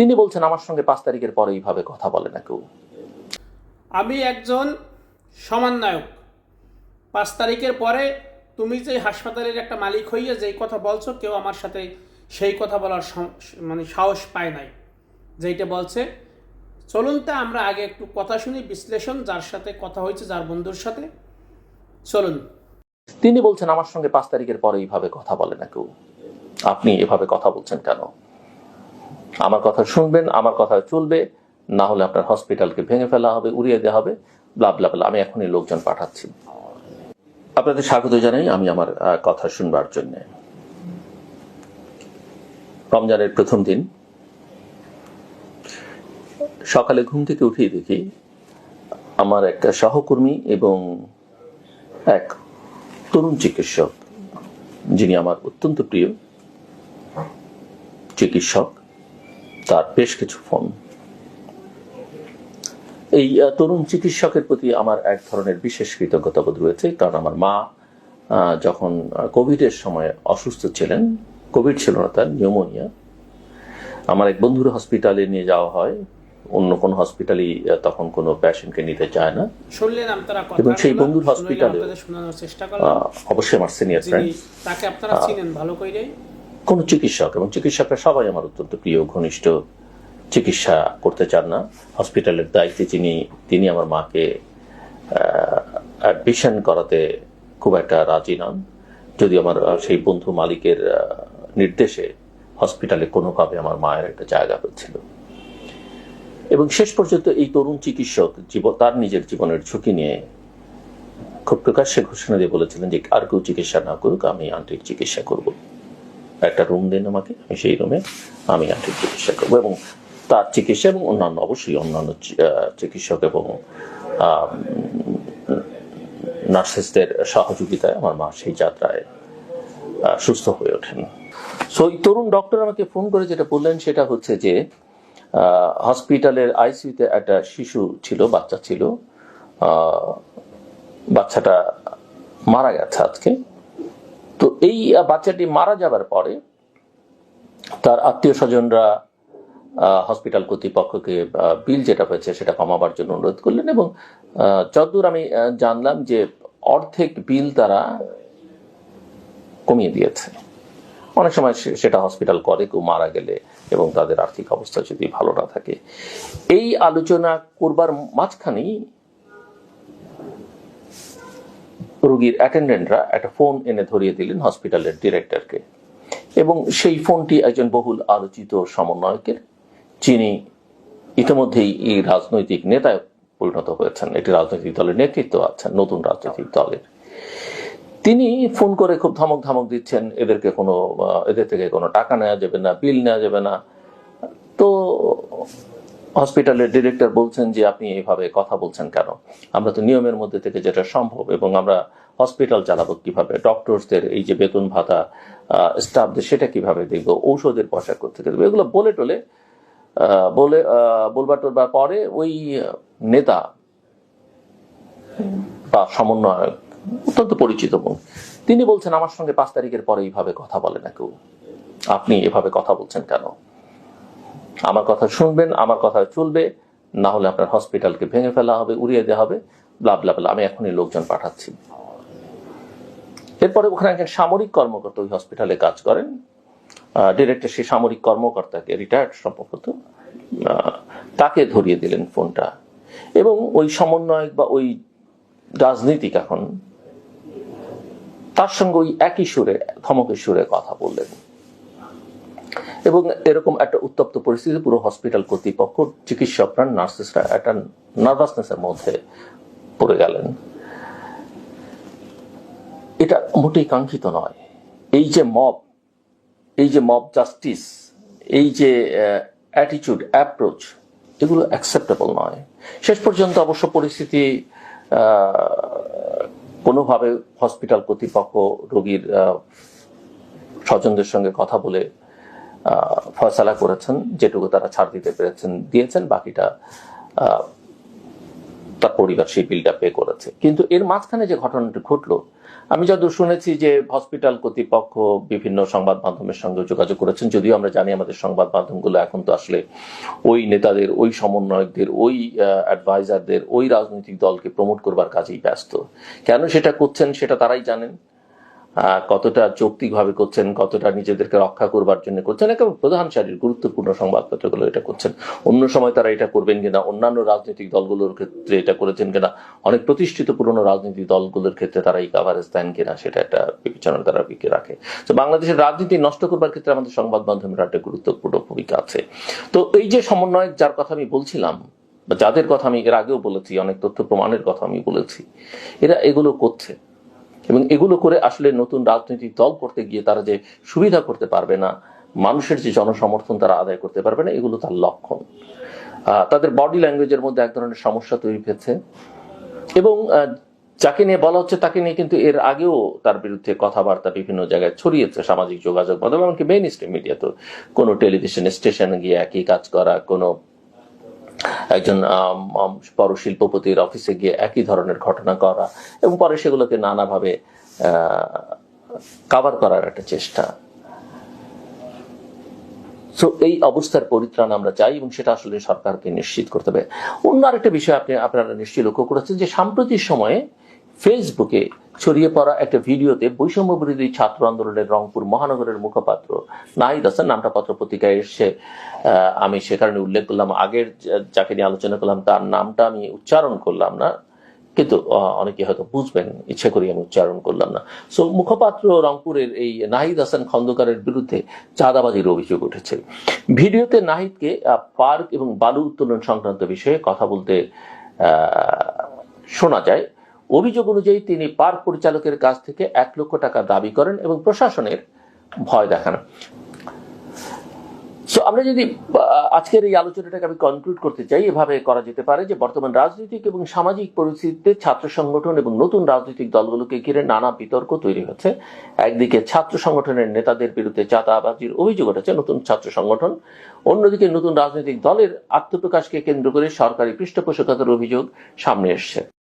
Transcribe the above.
তিনি বলছেন আমার সঙ্গে পাঁচ তারিখের পরে এইভাবে কথা বলে না কেউ। আমি একজন সমন্বয়ক পাঁচ তারিখের পরে তুমি যে হাসপাতালের একটা মালিক হইয়া যেই কথা বলছো কেউ আমার সাথে সেই কথা বলার মানে সাহস পায় নাই। যেইটা বলছে চলুন তা আমরা আগে একটু কথা শুনি বিশ্লেষণ যার সাথে কথা হয়েছে যার বন্ধুর সাথে। চলুন। তিনি বলছেন আমার সঙ্গে পাঁচ তারিখের পরে এইভাবে কথা বলে না কেউ। আপনি এভাবে কথা বলছেন কেন? আমার কথা শুনবেন, আমার কথা চলবে, না হলে আপনার হসপিটালকে ভেঙে ফেলা হবে, উড়িয়ে দেওয়া হবে ব্লা ব্লা আমি এখনই লোকজন পাঠাচ্ছি। আপনাদের স্বাগত জানাই আমি আমার কথা শুনবার জন্য। রমজানের প্রথম দিন, সকালে ঘুম থেকে উঠেই দেখি আমার একটা সহকর্মী এবং এক তরুণ চিকিৎসক, যিনি আমার অত্যন্ত প্রিয় চিকিৎসক। তার বেশ কিছু ফোন। এই তরুণ চিকিৎসকের প্রতি আমার এক ধরনের বিশেষ কৃতজ্ঞতাবোধ রয়েছে কারণ আমার মা যখন কোভিডের সময় অসুস্থ ছিলেন কোভিড ছিল না তার নিউমোনিয়া আমার এক বন্ধুর হসপিটালে নিয়ে যাওয়া হয় অন্য কোনো হসপিটালই তখন কোনো পেশেন্টকে নিতে চায় না। এবং সেই বন্ধুর চেষ্টা অবশ্যই আমার সিনিয়র ফ্রেন্ড তাকে আপনারা চিনেন ভালো করে কোন চিকিৎসক, এবং চিকিৎসকরা সবাই আমার অত্যন্ত প্রিয়, ঘনিষ্ঠ চিকিৎসা করতে চান না। হসপিটালের দায়িত্বে যিনি, তিনি আমার মাকে অ্যাডমিশন করাতে খুব একটা রাজি নন। যদি আমার সেই বন্ধু মালিকের নির্দেশে হসপিটালে কোনোভাবে আমার মায়ের একটা জায়গা হচ্ছিল এবং শেষ পর্যন্ত এই তরুণ চিকিৎসক জীব- তার নিজের জীবনের ঝুঁকি নিয়ে খুব প্রকাশ্যে ঘোষণা দিয়ে বলেছিলেন যে, আর কেউ চিকিৎসা না করুক, আমি আন্টির চিকিৎসা করব। একটা রুম দেন আমাকে, আমি সেই রুমে আমি আন্টির চিকিৎসা করব। এবং তার চিকিৎসা এবং অন্যান্য, অবশ্যই অন্যান্য চিকিৎসক এবং নার্সেসদের সহযোগিতায় আমার মা সেই যাত্রায় সুস্থ হয়ে ওঠেন। সো এই তরুণ ডক্টর আমাকে ফোন করে যেটা বললেন, সেটা হচ্ছে যে হসপিটালের আইসিইউতে একটা শিশু ছিল, বাচ্চা ছিল বাচ্চাটা মারা গেছে আজকে। তো এই বাচ্চাটি মারা যাবার পরে তার আত্মীয় স্বজনরা হসপিটাল কর্তৃপক্ষকে বিল যেটা হয়েছে সেটা কমাবার জন্য অনুরোধ করলেন এবং যতদূর আমি জানলাম যে অর্ধেক বিল তারা কমিয়ে দিয়েছে। অনেক সময় সেটা হসপিটাল করে, কেউ মারা গেলে এবং তাদের আর্থিক অবস্থা যদি ভালো না থাকে। এই আলোচনা করবার মাঝখানেই রোগীর অ্যাটেন্ডেন্টরা একটা ফোন এনে ধরিয়ে দিলেন হসপিটালের ডিরেক্টরকে এবং সেই ফোনটি একজন বহুল আলোচিত সমন্বয়কের, যিনি ইতিমধ্যেই এই রাজনৈতিক নেতায় পরিণত হয়েছেন। একটি রাজনৈতিক দলের নেতৃত্ব আছেন, নতুন রাজনৈতিক দলের। তিনি ফোন করে খুব ধমক ধমক দিচ্ছেন, এদেরকে কোনো এদের থেকে কোনো টাকা নেওয়া যাবে না বিল নেওয়া যাবে না। তো হসপিটালের ডিরেক্টর বলছেন যে আপনি এইভাবে কথা বলছেন কেন? আমরা তো নিয়মের মধ্যে থেকে যেটা সম্ভব এবং আমরা হসপিটাল চালাবো কীভাবে? ডক্টরসদের এই যে বেতন ভাতা স্টাফদের সেটা কীভাবে দেখব? ঔষধের পয়সা করতে দেবো? এগুলো বলে টলে বলে বলবার টলবার পরে ওই নেতা বা সমন্বয়ক, অত্যন্ত পরিচিত তিনি বলছেন, আমার সঙ্গে পাঁচ তারিখের পরে এইভাবে কথা বলে না কেউ। আপনি এভাবে কথা বলছেন কেন? আমার কথা শুনবেন, আমার কথা চলবে না হলে আপনার হসপিটালকে ভেঙে ফেলা হবে, উড়িয়ে দেওয়া হবে ব্লা ব্লা আমি এখনই লোকজন পাঠাচ্ছি। এরপরে ওখানে একজন সামরিক কর্মকর্তা ওই হসপিটালে কাজ করেন। ডিরেক্টর সেই সামরিক কর্মকর্তাকে রিটায়ার্ড সম্ভবত তাকে ধরিয়ে দিলেন ফোনটা। এবং ওই সমন্বয়ক বা ওই রাজনীতিক এখন, তার সঙ্গে ওই একই সুরে, ধমকের সুরে কথা বললেন। এবং এরকম একটা উত্তপ্ত পরিস্থিতি পুরো হসপিটাল কর্তৃপক্ষ, চিকিৎসকরা, নার্সেসরা একটা নার্ভাসনেসের মধ্যে পড়ে গেলেন। এটা মোটেই কাঙ্ক্ষিত নয়। এই যে মব এই যে মব জাস্টিস এই যে অ্যাটিচিউড অ্যাপ্রোচ এগুলো অ্যাকসেপ্টেবল নয়। শেষ পর্যন্ত অবশ্য পরিস্থিতি কোনোভাবে হসপিটাল কর্তৃপক্ষ রোগীর স্বজনদের সঙ্গে কথা বলে ফয়সালা করেছেন, যেটুকু তারা ছাড় দিতে পেরেছেন, দিয়েছেন, বাকিটা তার পরিবার সেই বিলটা পে করেছে। কিন্তু এর মাঝখানে যে ঘটনাটি ঘটলো, আমি যতদূর শুনেছি যে হসপিটাল কর্তৃপক্ষ বিভিন্ন সংবাদ মাধ্যমের সঙ্গে যোগাযোগ করেছেন, যদিও আমরা জানি আমাদের সংবাদ মাধ্যমগুলো এখন তো আসলে ওই নেতাদের, ওই সমন্বয়কদের, ওই অ্যাডভাইজারদের ওই রাজনৈতিক দলকে প্রমোট করবার কাজেই ব্যস্ত। কেন সেটা করছেন সেটা তারাই জানেন। কতটা যৌক্তিকভাবে করছেন, কতটা নিজেদেরকে রক্ষা করবার জন্য করছেন একেবারে প্রধান সারির গুরুত্বপূর্ণ সংবাদপত্রগুলো এটা করছেন। অন্য সময় তারা এটা করবেন কিনা, অন্যান্য রাজনৈতিক দলগুলোর ক্ষেত্রে এটা করেছেন কিনা, অনেক প্রতিষ্ঠিত পুরনো রাজনৈতিক দলগুলোর ক্ষেত্রে তারা এই কাভারেজ দেন কিনা, সেটা একটা বিবেচনা তারা বিকে রাখে। তো বাংলাদেশের রাজনীতি নষ্ট করবার ক্ষেত্রে আমাদের সংবাদ মাধ্যমের একটা গুরুত্বপূর্ণ ভূমিকা আছে। তো এই যে সমন্বয়ক যার কথা আমি বলছিলাম যাদের কথা আমি এর আগেও বলেছি, অনেক তথ্য প্রমাণের কথা আমি বলেছি, এরা এগুলো করছে। এবং এগুলো করে আসলে নতুন রাজনৈতিক দল করতে গিয়ে তারা যে সুবিধা করতে পারবে না, মানুষের যে জনসমর্থন তারা আদায় করতে পারবে না, এগুলো তার লক্ষণ। তাদের বডি ল্যাঙ্গুয়েজের মধ্যে এক ধরনের সমস্যা তৈরি হয়েছে। এবং যাকে নিয়ে বলা হচ্ছে তাকে নিয়ে কিন্তু এর আগেও তার বিরুদ্ধে কথাবার্তা বিভিন্ন জায়গায় ছড়িয়েছে, সামাজিক যোগাযোগ মাধ্যমে, এমনকি মেইন স্ট্রিম মিডিয়া তো কোনো টেলিভিশন স্টেশনে গিয়ে একই কাজ করা, কোনো একজন বড় শিল্পপতির অফিসে গিয়ে একই ধরনের ঘটনা করা এবং পরে সেগুলোকে নানাভাবে কাভার করার একটা চেষ্টা। তো এই অবস্থার পরিত্রাণ আমরা চাই এবং সেটা আসলে সরকারকে নিশ্চিত করতে হবে। অন্য আরেকটা বিষয় আপনি, আপনারা নিশ্চয়ই লক্ষ্য করেছেন যে সাম্প্রতিক সময়ে ফেসবুকে ছড়িয়ে পড়া একটা ভিডিওতে বৈষম্য বিরোধী ছাত্র আন্দোলনের রংপুর মহানগরের মুখপাত্র নাহিদ হাসান, নামটা পত্র পত্রিকায় এসে আমি সে কারণে উল্লেখ করলাম, আগের যাকে নিয়ে আলোচনা করলাম, তার নামটা আমি উচ্চারণ করলাম না, কিন্তু অনেকে হয়তো বুঝবেন, ইচ্ছে করি আমি উচ্চারণ করলাম না। সো মুখপাত্র রংপুরের এই নাহিদ হাসান খন্দকারের বিরুদ্ধে চাঁদাবাজির অভিযোগ উঠেছে। ভিডিওতে নাহিদকে পার্ক এবং বালু উত্তোলন সংক্রান্ত বিষয়ে কথা বলতে শোনা যায়। অভিযোগ অনুযায়ী তিনি পার্ক পরিচালকের কাছ থেকে এক লক্ষ টাকা দাবি করেন এবং প্রশাসনের ভয় দেখান। সো আমরা যদি আজকের এই আলোচনাটাকে আমি কনক্লুড করতে চাই, এভাবে করা যেতে পারে যে বর্তমান রাজনৈতিক এবং সামাজিক পরিস্থিতিতে ছাত্র সংগঠন এবং নতুন রাজনৈতিক দলগুলোকে ঘিরে নানা বিতর্ক তৈরি হচ্ছে। একদিকে ছাত্র সংগঠনের নেতাদের বিরুদ্ধে চাঁদাবাজির অভিযোগ উঠেছে, নতুন ছাত্র সংগঠন। অন্যদিকে নতুন রাজনৈতিক দলের আত্মপ্রকাশকে কেন্দ্র করে সরকারি পৃষ্ঠপোষকতার অভিযোগ সামনে এসছে।